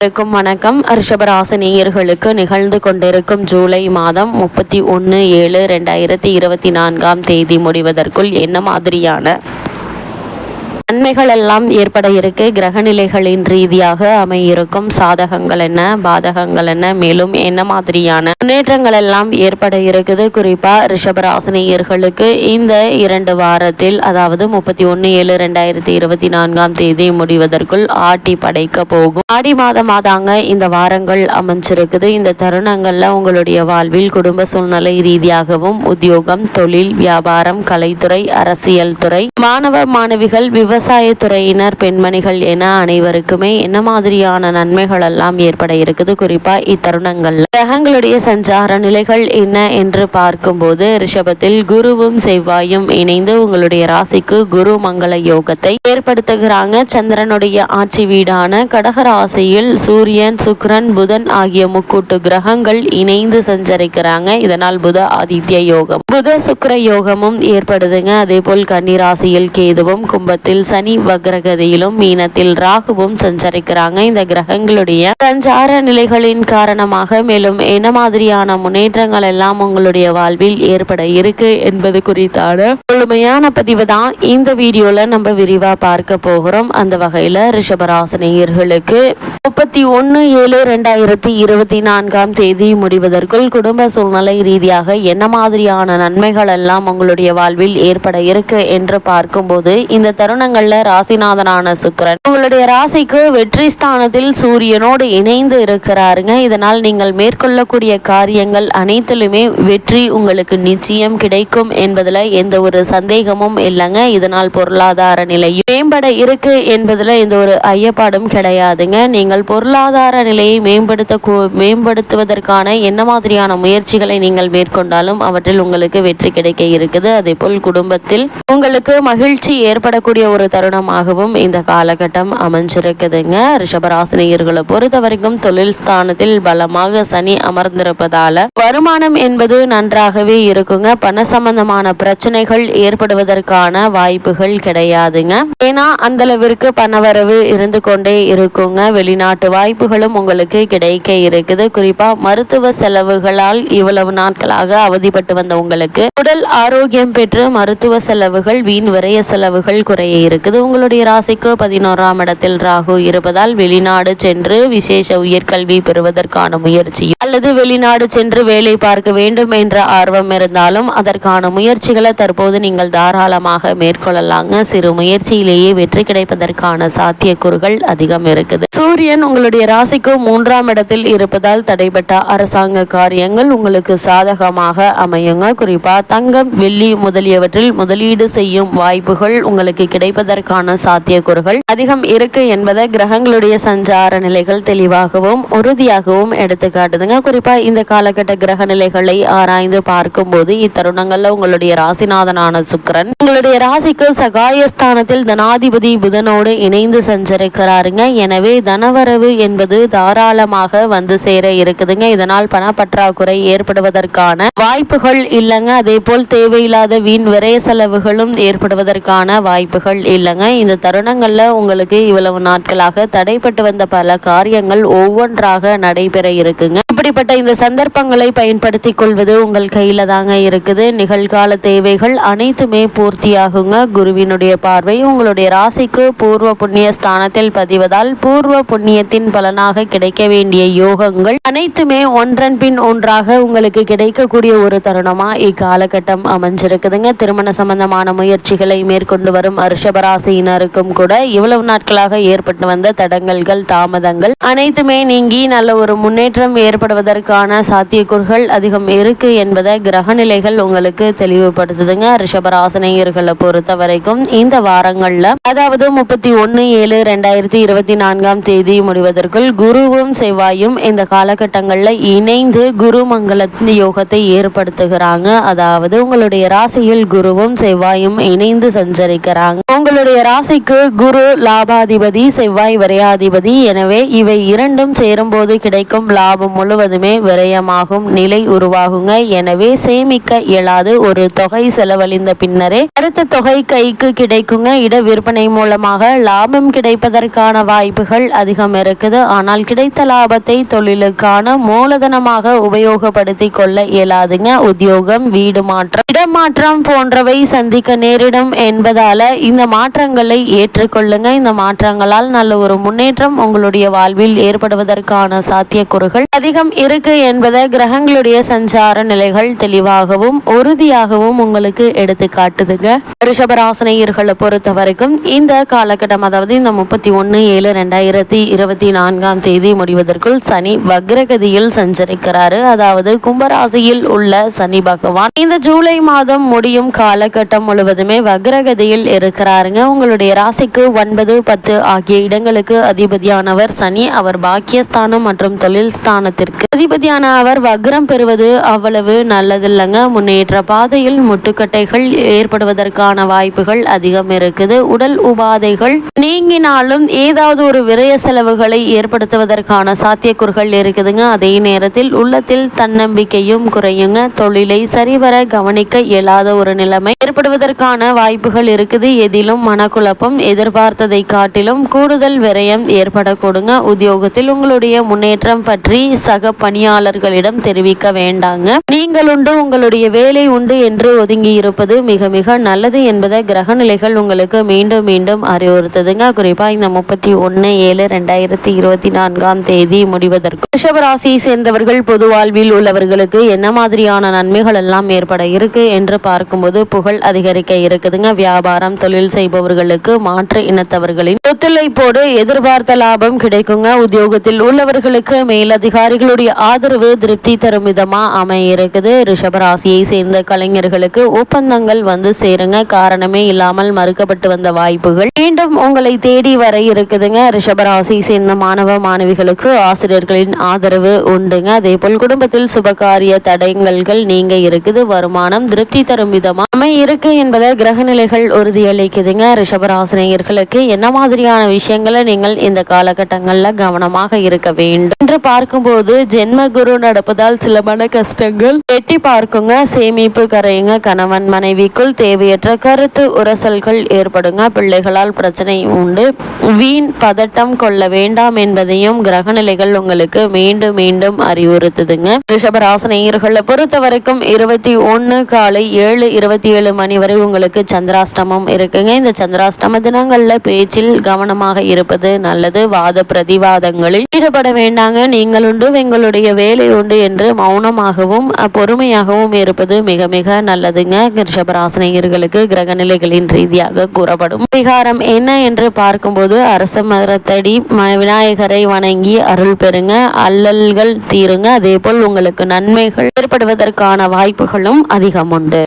இருக்கும் வணக்கம். ரிஷபராசினியர்களுக்கு நிகழ்ந்து கொண்டிருக்கும் ஜூலை மாதம் முப்பத்தி ஒன்று ஏழு ரெண்டாயிரத்தி இருபத்தி நான்காம் தேதி முடிவதற்குள் என்ன மாதிரியான நன்மைகள் எல்லாம் ஏற்பட இருக்கு. கிரகநிலைகளின் ரீதியாக அமையிருக்கும் சாதகங்கள் என்ன? பாதகங்கள் என்ன? மேலும் என்ன மாதிரியான முன்னேற்றங்கள் எல்லாம் ஏற்பட இருக்குது? குறிப்பா ரிஷபராசினியர்களுக்கு இந்த இரண்டு வாரத்தில் அதாவது முப்பத்தி ஒன்று ஏழு ரெண்டாயிரத்தி இருபத்தி நான்காம் தேதி முடிவதற்குள் ஆட்டி படைக்க போகும். ஆடி மாதமாதாங்க இந்த வாரங்கள் அமைஞ்சிருக்குது. இந்த தருணங்கள்ல உங்களுடைய வாழ்வில் குடும்ப சூழ்நிலை ரீதியாகவும் உத்தியோகம் தொழில் வியாபாரம் கலைத்துறை அரசியல் துறை மாணவ மாணவிகள் விவசாயத்துறையினர் பெண்மணிகள் என அனைவருக்குமே என்ன மாதிரியான நன்மைகள் எல்லாம் ஏற்பட இருக்குது? குறிப்பா இத்தருணங்கள்ல. கிரகங்களுடைய சஞ்சார நிலைகள் என்ன என்று பார்க்கும்போது ரிஷபத்தில் குருவும் செவ்வாயும் இணைந்து உங்களுடைய ராசிக்கு குரு மங்கள யோகத்தை ஏற்படுத்துகிறாங்க. சந்திரனுடைய ஆட்சி வீடான கடக ராசியில் சூரியன் சுக்ரன் புதன் ஆகிய முக்கூட்டு கிரகங்கள் இணைந்து சஞ்சரிக்கிறாங்க. இதனால் புத ஆதித்ய யோகம். புத சுக்கர யோகமும் ஏற்படுதுங்க. அதே போல் கன்னிராசியில் கேதுவும் கும்பத்தில் சனி வக்ரகதியிலும் மீனத்தில் ராகுவும் சஞ்சரிக்கிறாங்க. இந்த கிரகங்களுடைய சஞ்சார நிலைகளின் காரணமாக மேலும் என்ன மாதிரியான முன்னேற்றங்கள் எல்லாம் உங்களுடைய வாழ்வில் ஏற்பட இருக்கு என்பது குறித்தான முழுமையான பதிவு தான் இந்த வீடியோல நம்ம விரிவா பார்க்க போகிறோம். அந்த வகையில ரிஷபராசனியர்களுக்கு முப்பத்தி ஒன்று ஏழு ரெண்டாயிரத்தி இருபத்தி நான்காம் தேதி முடிவதற்குள் குடும்ப சூழ்நிலை ரீதியாக என்ன மாதிரியான நன்மைகள் எல்லாம் உங்களுடைய வாழ்வில் ஏற்பட இருக்கு என்று பார்க்கும்போது இந்த தருணங்கள் தருணங்கள்ல ராசிநாதனான சுக்கிரன். உங்களுடைய ராசிக்கு வெற்றி ஸ்தானத்தில் சூரியனோடு இணைந்து இருக்கிறாருங்க. இதனால் நீங்கள் மேற்கொள்ளக்கூடிய காரியங்கள் அனைத்திலுமே வெற்றி உங்களுக்கு நிச்சயம் கிடைக்கும் என்பதில் எந்த ஒரு சந்தேகமும் இல்லைங்க. இதனால் பொருளாதார நிலை மேம்பட இருக்கு என்பதுல எந்த ஒரு ஐயப்பாடும் கிடையாதுங்க. நீங்கள் பொருளாதார நிலையை மேம்படுத்த கூ- மேம்படுத்துவதற்கான என்ன மாதிரியான முயற்சிகளை நீங்கள் மேற்கொண்டாலும் அவற்றில் உங்களுக்கு வெற்றி கிடைக்க இருக்குது. அதே போல் குடும்பத்தில் உங்களுக்கு மகிழ்ச்சி ஏற்படக்கூடிய ஒரு தருணமாகவும் இந்த காலகட்டம் அமைஞ்சிருக்குதுங்க. ரிஷபராசினியர்களை பொறுத்த வரைக்கும் தொழில் ஸ்தானத்தில் பலமாக சனி அமர்ந்திருப்பதால வருமானம் என்பது நன்றாகவே இருக்குங்க. பண சம்பந்தமான பிரச்சனைகள் ஏற்படுவதற்கான வாய்ப்புகள் கிடையாதுங்க. ஏன்னா அந்த அளவிற்கு பணவரவு இருந்து கொண்டே இருக்குங்க. வெளிநாட்டு வாய்ப்புகளும் உங்களுக்கு கிடைக்க இருக்குது. குறிப்பா மருத்துவ செலவுகளால் இவ்வளவு நாட்களாக அவதிப்பட்டு வந்த உங்களுக்கு உடல் ஆரோக்கியம் பெற்று மருத்துவ செலவுகள் வீண் விரய செலவுகள் குறைய இருக்குது. உங்களுடைய ராசிக்கு பதினோராம் இடத்தில் ராகு இருப்பதால் வெளிநாடு சென்று விசேஷ உயர்கல்வி பெறுவதற்கான முயற்சி அல்லது வெளிநாடு சென்று வேலை பார்க்க வேண்டும் என்ற ஆர்வம் இருந்தாலும் அதற்கான முயற்சிகளை தற்போது நீங்கள் தாராளமாக மேற்கொள்ளலாங்க. சிறு முயற்சியிலேயே வெற்றி கிடைப்பதற்கான சாத்தியக்கூறுகள் அதிகம் இருக்குது. சூரியன் உங்களுடைய ராசிக்கு மூன்றாம் இடத்தில் இருப்பதால் தடைபட்ட அரசாங்க காரியங்கள் உங்களுக்கு சாதகமாக அமையுங்க. குறிப்பா தங்கம் வெள்ளி முதலியவற்றில் முதலீடு செய்யும் வாய்ப்புகள் உங்களுக்கு கிடைப்ப இருப்பதற்கான சாத்தியக்கூறுகள் அதிகம் இருக்கு என்பதை கிரகங்களுடைய சஞ்சார நிலைகள் தெளிவாகவும் உறுதியாகவும் எடுத்துக்காட்டுதுங்க குறிப்பா இந்த காலகட்ட கிரக நிலைகளை ஆராய்ந்து பார்க்கும்போது இத்தருணங்கள்ல உங்களுடைய ராசிநாதனான சுக்கிரன் உங்களுடைய ராசிக்கு சகாயஸ்தானத்தில் தனாதிபதி புதனோடு இணைந்து சஞ்சரிக்கிறாருங்க. எனவே தனவரவு என்பது தாராளமாக வந்து சேர இருக்குதுங்க. இதனால் பணப்பற்றாக்குறை ஏற்படுவதற்கான வாய்ப்புகள் இல்லைங்க. அதே போல் தேவையில்லாத வீண் விரை செலவுகளும் ஏற்படுவதற்கான வாய்ப்புகள் இல்லைங்க. இந்த தருணங்களில் உங்களுக்கு இவ்வளவு நாட்களாக தடைப்பட்டு வந்த பல காரியங்கள் ஒவ்வொன்றாக நடைபெற இருக்குங்க. இப்படிப்பட்ட இந்த சந்தர்ப்பங்களை பயன்படுத்திக் கொள்வது உங்கள் கையில தாங்க இருக்குது. நிகழ்கால தேவைகள் அனைத்துமே பூர்த்தியாகுங்க. குருவினுடைய பார்வை உங்களுடைய ராசிக்கு பூர்வ புண்ணிய ஸ்தானத்தில் பதிவதால் பூர்வ புண்ணியத்தின் பலனாக கிடைக்க வேண்டிய யோகங்கள் அனைத்துமே ஒன்றன் பின் ஒன்றாக உங்களுக்கு கிடைக்கக்கூடிய ஒரு தருணமா இக்காலகட்டம் அமைஞ்சிருக்குதுங்க. திருமண சம்பந்தமான முயற்சிகளை மேற்கொண்டு வரும் ரிஷபராசியினருக்கும் கூட இவ்வளவு நாட்களாக ஏற்பட்டு வந்த தடங்கல்கள் தாமதங்கள் அனைத்துமே நீங்கி நல்ல ஒரு முன்னேற்றம் ஏற்படுவதற்கான சாத்தியக்கூறுகள் அதிகம் இருக்கு என்பதை கிரகநிலைகள் உங்களுக்கு தெளிவுபடுத்துதுங்க. ரிஷபராசினியர்களை பொறுத்த வரைக்கும் இந்த வாரங்கள்ல அதாவது முப்பத்தி ஒன்னு ஏழு ரெண்டாயிரத்தி இருபத்தி நான்காம் தேதி முடிவதற்குள் குருவும் செவ்வாயும் இந்த காலகட்டங்கள்ல இணைந்து குரு மங்கள யோகத்தை ஏற்படுத்துகிறாங்க. அதாவது உங்களுடைய ராசியில் குருவும் செவ்வாயும் இணைந்து சஞ்சரிக்கிறாங்க. உங்களுடைய ராசிக்கு குரு லாபாதிபதி செவ்வாய் விரையாதிபதி. எனவே இவை இரண்டும் சேரும்போது கிடைக்கும் லாபம் முழுவதுமே விரயமாகும். நிலை உருவாகுங்க. எனவே சேமிக்க இயலாது. ஒரு தொகை செலவழிந்த பின்னரே அடுத்த தொகை கைக்கு கிடைக்குங்க. இட விற்பனை மூலமாக லாபம் கிடைப்பதற்கான வாய்ப்புகள் அதிகம் இருக்குது. ஆனால் கிடைத்த லாபத்தை தொழிலுக்கான மூலதனமாக உபயோகப்படுத்தி கொள்ள இயலாதுங்க. உத்தியோகம் வீடு மாற்றம் இடமாற்றம் போன்றவை சந்திக்க நேரிடும் என்பதால இந்த மாற்றங்களை ஏற்றுக்கொள்ளுங்க. இந்த மாற்றங்களால் நல்ல ஒரு முன்னேற்றம் உங்களுடைய வாழ்வில் ஏற்படுவதற்கான சாத்தியக்கூறுகள் அதிகம் இருக்கு என்பதை கிரகங்களுடைய சஞ்சார நிலைகள் தெளிவாகவும் உறுதியாகவும் உங்களுக்கு எடுத்து காட்டுதுங்க. ரிஷபராசனையர்களை பொறுத்த வரைக்கும் இந்த காலகட்டம் அதாவது இந்த முப்பத்தி ஒன்று ஏழு ரெண்டாயிரத்தி இருபத்தி நான்காம் தேதி முடிவதற்குள் சனி வக்ரகதியில் சஞ்சரிக்கிறாரு. அதாவது கும்பராசியில் உள்ள சனி பகவான். இந்த ஜூலை மாதம் முடியும் காலகட்டம் முழுவதுமே வக்ரகதியில் பாருங்க. உங்களுடைய ராசிக்கு ஒன்பது பத்து ஆகிய இடங்களுக்கு அதிபதியானவர் சனி. அவர் பாக்கியஸ்தானம் மற்றும் தொழில் ஸ்தானத்திற்கு அதிபதியான அவர் வக்ரம் பெறுவது அவ்வளவு நல்லதில்லைங்க. முன்னேற்ற பாதையில் முட்டுக்கட்டைகள் ஏற்படுவதற்கான வாய்ப்புகள் அதிகம் இருக்குது. உடல் உபாதைகள் நீங்கினாலும் ஏதாவது ஒரு விரய செலவுகளை ஏற்படுத்துவதற்கான சாத்தியக்கூறுகள் இருக்குதுங்க. அதே நேரத்தில் உள்ளத்தில் தன்னம்பிக்கையும் குறையுங்க. தொழிலை சரிவர கவனிக்க இயலாத ஒரு நிலைமை ஏற்படுவதற்கான வாய்ப்புகள் இருக்குது. எதிலும் மனக்குழப்பம் எதிர்பார்த்ததை காட்டிலும் கூடுதல் விரயம் ஏற்படக்கூடுங்க. உத்தியோகத்தில் உங்களுடைய முன்னேற்றம் பற்றி சக பணியாளர்களிடம் தெரிவிக்க வேண்டாங்க. நீங்கள் உண்டு உங்களுடைய வேலை உண்டு என்று ஒதுங்கி இருப்பது மிக மிக நல்லது என்பதை கிரக நிலைகள் உங்களுக்கு மீண்டும் மீண்டும் அறிவுறுத்துதுங்க. குறிப்பா இந்த முப்பத்தி ஒன்று ஏழு ரெண்டாயிரத்தி இருபத்தி நான்காம் தேதி முடிவதற்கு. ரிஷபராசியை சேர்ந்தவர்கள் பொது வாழ்வில் உள்ளவர்களுக்கு என்ன மாதிரியான நன்மைகள் எல்லாம் ஏற்பட இருக்கு என்று பார்க்கும்போது புகழ் அதிகரிக்க இருக்குதுங்க. வியாபாரம் தொழில் செய்பவர்களுக்கு மாற்று இனத்தவர்களின் ஒத்துழைப்போடு எதிர்பார்த்த லாபம் கிடைக்குங்க. உத்தியோகத்தில் உள்ளவர்களுக்கு மேலதிகாரிகளுடைய ஆதரவு திருப்தி தரும் விதமா அமைய இருக்குது ரிஷபராசியை சேர்ந்த கலைஞர்களுக்கு ஒப்பந்தங்கள் வந்து சேருங்க. காரணமே இல்லாமல் மறுக்கப்பட்டு வந்த வாய்ப்புகள் மீண்டும் உங்களை தேடி வர இருக்குதுங்க. ரிஷபராசியை சேர்ந்த மாணவ மாணவிகளுக்கு ஆசிரியர்களின் ஆதரவு உண்டுங்க. அதே போல் குடும்பத்தில் சுபகாரிய தடங்கல்கள் நீங்க இருக்குது. வருமானம் திருப்தி தரும் விதமா அமை இருக்கு என்பதை கிரகநிலைகள் உறுதியளிக்குது. உறுதியளிக்குதுங்க ரிஷபராசினியர்களுக்கு என்ன மாதிரியான விஷயங்களை நீங்கள் இந்த காலகட்டங்களில் கவனமாக இருக்க வேண்டும்? என்று பார்க்கும்போது ஜென்ம குரு நடப்பதால் சில மன கஷ்டங்கள். வெட்டி பார்க்குங்க சேமிப்பு கரையுங்க கணவன் மனைவிக்குள் தேவையற்ற கருத்து உரசல்கள் ஏற்படுங்க. பிள்ளைகளால் பிரச்சனை உண்டு. வீண் பதட்டம் கொள்ள வேண்டாம் என்பதையும் கிரகநிலைகள் உங்களுக்கு மீண்டும் மீண்டும் அறிவுறுத்துதுங்க. ரிஷபராசினியர்களை பொறுத்த வரைக்கும் இருபத்தி ஒன்று காலை ஏழு இருபத்தி ஏழு மணி வரை உங்களுக்கு சந்திராஷ்டமம் இருக்குங்க. இந்த சந்திராஷ்டம தினங்கள்ல பேச்சில் கவனமாக இருப்பது நல்லது. வாத பிரதிவாதங்களில் ஈடுபட வேண்டாங்க. நீங்கள் உண்டு எங்களுடைய வேலை உண்டு என்று மௌனமாகவும் பொறுமையாகவும் இருப்பது மிக மிக நல்லதுங்க. ரிஷபராசினியர்களுக்கு கிரகநிலைகளின் ரீதியாக கூறப்படும். பரிகாரம் என்ன என்று பார்க்கும்போது அரச மரத்தடி ம- விநாயகரை வணங்கி அருள் பெறுங்க. அல்லல்கள் தீருங்க. அதே போல் உங்களுக்கு நன்மைகள் ஏற்படுவதற்கான வாய்ப்புகளும் அதிகம் உண்டு.